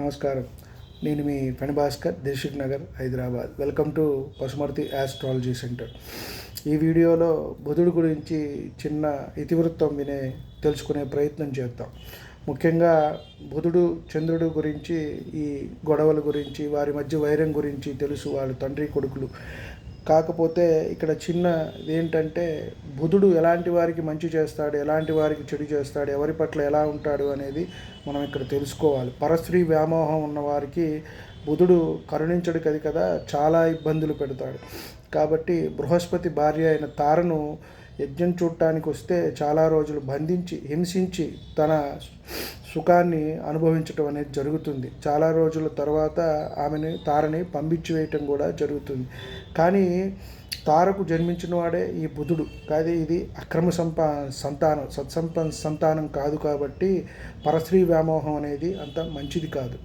నమస్కారం. నేను మీ Phani Bhaskar Dilsukh Nagar Hyderabad. Welcome to Pasumarthi astrology centre. ఈ వీడియోలో బుధుడు గురించి చిన్న ఇతివృత్తం వినే తెలుసుకునే ప్రయత్నం చేద్దాం. ముఖ్యంగా బుధుడు చంద్రుడు గురించి ఈ గొడవల గురించి వారి మధ్య వైరం గురించి తెలుసు వాళ్ళ తండ్రి కొడుకులు. కాకపోతే ఇక్కడ చిన్న ఏంటంటే బుధుడు ఎలాంటి వారికి మంచి చేస్తాడు ఎలాంటి వారికి చెడు చేస్తాడు ఎవరి పట్ల ఎలా ఉంటాడు అనేది మనం ఇక్కడ తెలుసుకోవాలి. పరస్త్రీ వ్యామోహం ఉన్న వారికి బుధుడు కరుణించడు కది కదా చాలా ఇబ్బందులు పెడతాడు. కాబట్టి బృహస్పతి భార్య అయిన తారను యజ్ఞం చూడటానికి వస్తే చాలా రోజులు బంధించి హింసించి తన సుఖాన్ని అనుభవించటం అనేది జరుగుతుంది. చాలా రోజుల తర్వాత ఆమెని తారని పంపించి వేయటం కూడా జరుగుతుంది. కానీ తారకు జన్మించిన వాడే ఈ బుధుడు. కాదు ఇది అక్రమ సంపా సంతానం సత్సంప సంతానం కాదు కాబట్టి పరశ్రీ వ్యామోహం అనేది అంత మంచిది కాదు.